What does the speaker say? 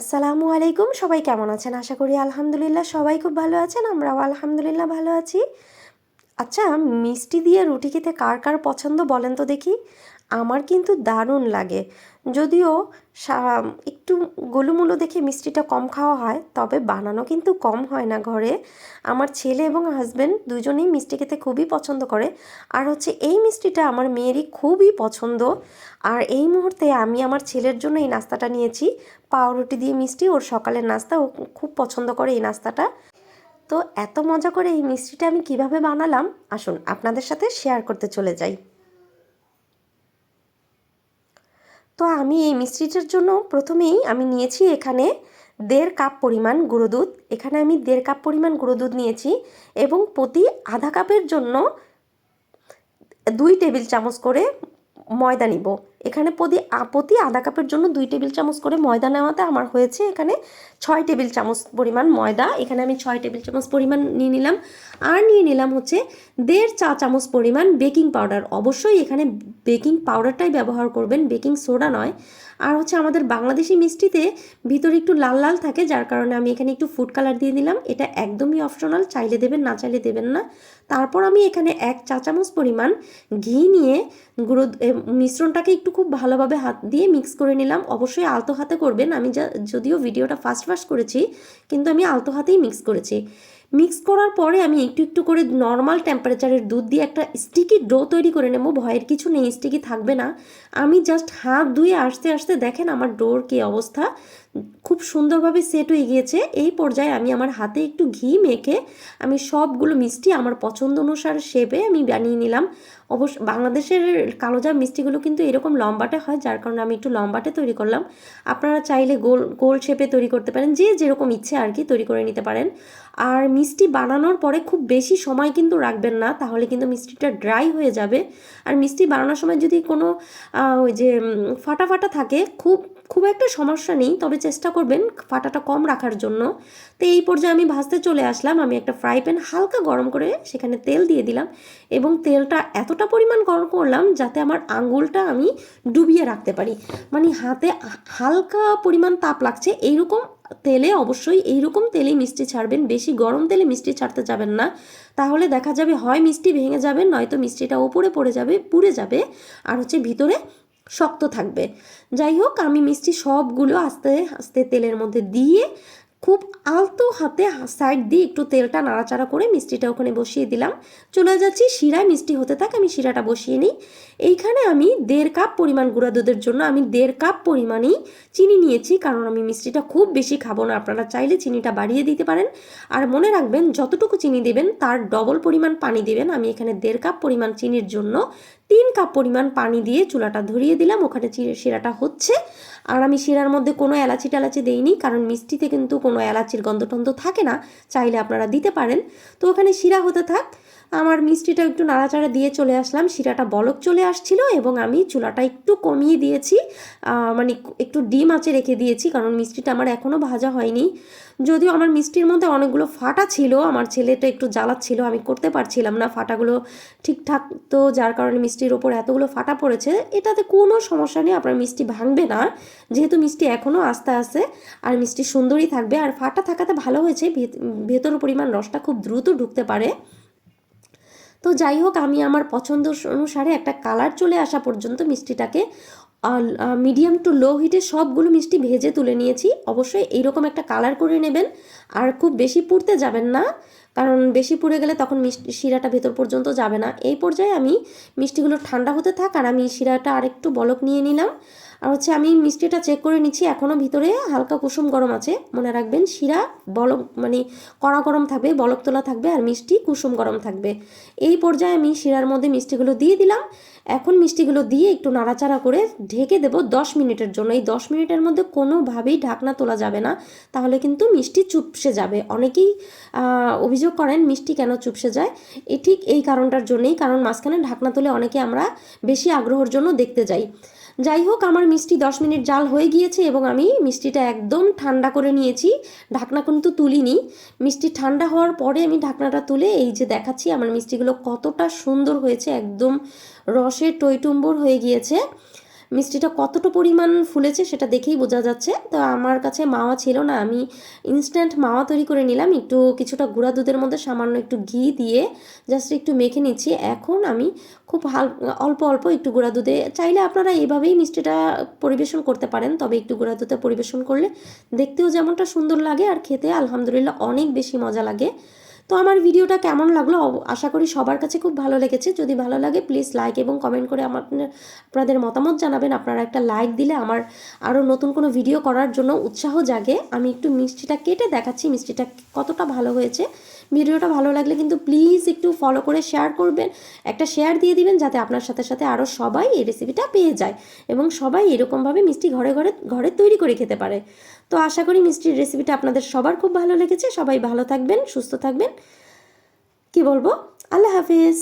আসসালামু আলাইকুম। সবাই কেমন আছেন? আশা করি আলহামদুলিল্লাহ সবাই খুব ভালো আছেন। আমরাও আলহামদুলিল্লাহ ভালো আছি। আচ্ছা মিষ্টি দিয়ে রুটি খেতে কার কার পছন্দ বলেন তো দেখি। আমার কিন্তু দারুণ লাগে। যদিও একটু গোলুমুলো দেখে মিষ্টিটা কম খাওয়া হয়, তবে বানানো কিন্তু কম হয় না ঘরে। আমার ছেলে এবং হাজব্যান্ড দুজনেই মিষ্টি খেতে খুবই পছন্দ করে। আর হচ্ছে এই মিষ্টিটা আমার মেয়েরই খুবই পছন্দ। আর এই মুহূর্তে আমি আমার ছেলের জন্য এই নাস্তাটা নিয়েছি। পাউরুটি দিয়ে মিষ্টি, ওর সকালের নাস্তা, ও খুব পছন্দ করে এই নাস্তাটা। তো এত মজা করে এই মিষ্টিটা আমি কীভাবে বানালাম? আসুন আপনাদের সাথে শেয়ার করতে চলে যাই। তো আমি এই মিষ্টিটার জন্য প্রথমেই আমি নিয়েছি এখানে দেড় কাপ পরিমাণ গুঁড়ো দুধ। এখানে আমি দেড় কাপ পরিমাণ গুঁড়ো দুধ নিয়েছি এবং প্রতি আধা কাপের জন্য দুই টেবিল চামচ করে ময়দা নিব। এখানে প্রতি প্রতি আধা কাপের জন্য দুই টেবিল চামচ করে ময়দা নেওয়াতে আমার হয়েছে এখানে ছয় টেবিল চামচ পরিমাণ ময়দা। এখানে আমি ছয় টেবিল চামচ পরিমাণ নিয়ে নিলাম। আর নিয়ে নিলাম হচ্ছে দেড় চা চামচ পরিমাণ বেকিং পাউডার। অবশ্যই এখানে বেকিং পাউডারটাই ব্যবহার করবেন, বেকিং সোডা নয়। আর হচ্ছে আমাদের বাংলাদেশি মিষ্টিতে ভিতরে একটু লাল লাল থাকে, যার কারণে আমি এখানে একটু ফুড কালার দিয়ে দিলাম। এটা একদমই অপশনাল চাইলে দেবেন, না চাইলে দেবেন না। তারপর আমি এখানে এক চা চামচ পরিমাণ ঘি নিয়ে গুঁড়ো মিশ্রণটাকে একটু খুব ভালোভাবে হাত দিয়ে মিক্স করে নিলাম। অবশ্যই আলতো হাতে করবেন। আমি যা, যদিও ভিডিওটা ফার্স্ট ফার্স্ট করেছি, কিন্তু আমি আলতো হাতেই মিক্স করেছি। মিক্স করার পরে আমি একটু একটু করে নর্মাল টেম্পারেচারের দুধ দিয়ে একটা স্টিকি ডো তৈরি করে নেব। ভয়ের কিছু নেই স্টিকি থাকবে না। আমি জাস্ট হাত ধুয়ে আসতে আসতে দেখেন আমার ডোর কী অবস্থা। খুব সুন্দরভাবে সেট হয়ে গিয়েছে। এই পর্যায়ে আমি আমার হাতে একটু ঘি মেখে আমি সবগুলো মিষ্টি আমার পছন্দ অনুসারে শেপে আমি বানিয়ে নিলাম। অবশ্য বাংলাদেশের কালোজাম মিষ্টিগুলো কিন্তু এরকম লম্বাটে হয়, যার কারণে আমি একটু লম্বাটে তৈরি করলাম। আপনারা চাইলে গোল গোল শেপে তৈরি করতে পারেন, যে যেরকম ইচ্ছে আর কি তৈরি করে নিতে পারেন। আর মিষ্টি বানানোর পরে খুব বেশি সময় কিন্তু রাখবেন না, তাহলে কিন্তু মিষ্টিটা ড্রাই হয়ে যাবে। আর মিষ্টি বানানোর সময় যদি কোনো ওই যে ফাটা ফাটা থাকে, খুব খুব একটা সমস্যা নেই, তবে চেষ্টা করবেন ফাটাটা কম রাখার জন্য। তো এই পর্যায়ে আমি ভাজতে চলে আসলাম, আমি একটা ফ্রাই প্যান হালকা গরম করে সেখানে তেল দিয়ে দিলাম এবং তেলটা এতটা পরিমাণ গরম করলাম যাতে আমার আঙ্গুলটা আমি ডুবিয়ে রাখতে পারি। মানে হাতে হালকা পরিমাণ তাপ লাগছে, এইরকম তেলে অবশ্যই, এইরকম তেলে মিষ্টি ছাড়বেন, বেশি গরম তেলে মিষ্টি ছাড়তে যাবেন না। তাহলে দেখা যাবে হয় মিষ্টি ভেঙে যাবে, নয়তো মিষ্টিটা ওপরে পড়ে যাবে, পুড়ে যাবে, আর হচ্ছে ভিতরে শক্ত থাকবে। যাই হোক আমি মিষ্টি সবগুলো আস্তে আস্তে তেলের মধ্যে দিয়ে খুব আলতো হাতে সাইড দিয়ে একটু তেলটা নাড়াচাড়া করে মিষ্টিটা ওখানে বসিয়ে দিলাম। চলে যাচ্ছি শিরায়, মিষ্টি হতে থাক, আমি শিরাটা বসিয়ে নিই। এইখানে আমি দেড় কাপ পরিমাণ গুঁড়া দুধের জন্য আমি দেড় কাপ পরিমাণই চিনি নিয়েছি, কারণ আমি মিষ্টিটা খুব বেশি খাব না। আপনারা চাইলে চিনিটা বাড়িয়ে দিতে পারেন। আর মনে রাখবেন, যতটুকু চিনি দেবেন, তার ডবল পরিমাণ পানি দেবেন। আমি এখানে দেড় কাপ পরিমাণ চিনির জন্য তিন কাপ পরিমাণ পানি দিয়ে চুলাটা ধরিয়ে দিলাম। ওখানে শিরাটা হচ্ছে। আর আমি শিরার মধ্যে কোনো এলাচি টালাচি দেইনি, কারণ মিষ্টিতে কিন্তু কোনো এলাচির গন্ধ টন্ধ থাকে না, চাইলে আপনারা দিতে পারেন। তো ওখানে শিরা হতে থাক। আমার মিষ্টিটা একটু নাড়াচাড়া দিয়ে চলে আসলাম। শিরাটা বলক চলে আসছিল এবং আমি চুলাটা একটু কমিয়ে দিয়েছি। মানে একটু ডিম আঁচে রেখে দিয়েছি কারণ মিষ্টিটা আমার এখনও ভাজা হয়নি। যদিও আমার মিষ্টির মধ্যে অনেকগুলো ফাটা ছিল, আমার ছেলেটা একটু জ্বালাচ্ছিল, আমি করতে পারছিলাম না ফাটাগুলো ঠিকঠাক তো, যার কারণে মিষ্টির ওপর এতগুলো ফাটা পড়েছে। এটাতে কোনো সমস্যা নেই, আপনার মিষ্টি ভাঙবে না। যেহেতু মিষ্টি এখনও আস্তে আস্তে আর মিষ্টি সুন্দরই থাকবে। আর ফাটা থাকাতে ভালো হয়েছে, ভেত- ভেতর পরিমাণ রসটা খুব দ্রুত ঢুকতে পারে। তো যাই হোক, আমি আমার পছন্দ অনুসারে একটা কালার চলে আসা পর্যন্ত মিষ্টিটাকে মিডিয়াম টু লো হিটে সবগুলো মিষ্টি ভেজে তুলে নিয়েছি। অবশ্যই এইরকম একটা কালার করে নেবেন। আর খুব বেশি পুড়তে যাবেন না, কারণ বেশি পুড়ে গেলে তখন মিষ্টি, শিরাটা ভেতর পর্যন্ত যাবে না। এই পর্যায়ে আমি মিষ্টিগুলো ঠান্ডা হতে থাক, আর আমি শিরাটা আরেকটু বলক নিয়ে নিলাম। আর হচ্ছে আমি মিষ্টিটা চেক করে নিচ্ছি এখনও ভিতরে হালকা কুসুম গরম আছে। মনে রাখবেন, শিরা, বলক মানে কড়া গরম থাকবে, বলক তোলা থাকবে আর মিষ্টি কুসুম গরম থাকবে। এই পর্যায়ে আমি শিরার মধ্যে মিষ্টিগুলো দিয়ে দিলাম। এখন মিষ্টিগুলো দিয়ে একটু নাড়াচাড়া করে ঢেকে দেবো দশ মিনিটের জন্য। এই দশ মিনিটের মধ্যে কোনোভাবেই ঢাকনা তোলা যাবে না, তাহলে কিন্তু মিষ্টি চুপসে যাবে। অনেকেই অভিযোগ করেন মিষ্টি কেন চুপসে যায়। এ ঠিক এই কারণটার জন্যই, কারণ মাঝখানে ঢাকনা তুলে অনেকে আমরা বেশি আগ্রহের জন্য দেখতে যাই। যাই হোক, আমার মিষ্টি দশ মিনিট জাল হয়ে গিয়েছে এবং আমি মিষ্টিটা একদম ঠান্ডা করে নিয়েছি। ঢাকনা কিন্তু তুলিনি। মিষ্টি ঠান্ডা হওয়ার পরে আমি ঢাকনাটা তুলে এই যে দেখাচ্ছি, আমার মিষ্টিগুলো কতটা সুন্দর হয়েছে, একদম রসে টইটুম্বর হয়ে গিয়েছে। মিষ্টিটা কতটা পরিমাণ ফুলেছে সেটা দেখেই বোঝা যাচ্ছে। তো আমার কাছে মাওয়া ছিল না, আমি ইনস্ট্যান্ট মাওয়া তৈরি করে নিলাম। একটু কিছুটা গুঁড়া দুধের মধ্যে সামান্য একটু ঘি দিয়ে জাস্ট একটু মেখে নিচ্ছি। এখন আমি খুব হাল, অল্প অল্প একটু গুঁড়া দুধে, চাইলে আপনারা এইভাবেই মিষ্টিটা পরিবেশন করতে পারেন, তবে একটু গুঁড়া দুধে পরিবেশন করলে দেখতেও যেমনটা সুন্দর লাগে, আর খেতে আলহামদুলিল্লাহ অনেক বেশি মজা লাগে। তো আমার ভিডিওটা কেমন লাগল? আশা করি সবার কাছে খুব ভালো লেগেছে। যদি ভালো লাগে প্লিজ লাইক এবং কমেন্ট করে আমার আপনাদের মতামত জানাবেন। আপনারা একটা লাইক দিলে আমার আরও নতুন কোনো ভিডিও করার জন্য উৎসাহ জাগে। আমি একটু মিষ্টিটা কেটে দেখাচ্ছি। মিষ্টিটা কতটা ভালো হয়েছে। ভিডিওটা ভালো লাগলে কিন্তু প্লিজ একটু ফলো করে শেয়ার করবেন। একটা শেয়ার দিয়ে দিবেন যাতে আপনার সাথে সাথে আরও সবাই এই রেসিপিটা পেয়ে যায় এবং সবাই এরকমভাবে মিষ্টি ঘরে ঘরে ঘরে তৈরি করে খেতে পারে। তো আশা করি মিষ্টির রেসিপিটা আপনাদের সবার খুব ভালো লেগেছে। সবাই ভালো থাকবেন, সুস্থ থাকবেন। কি বলব? আল্লাহ হাফিজ।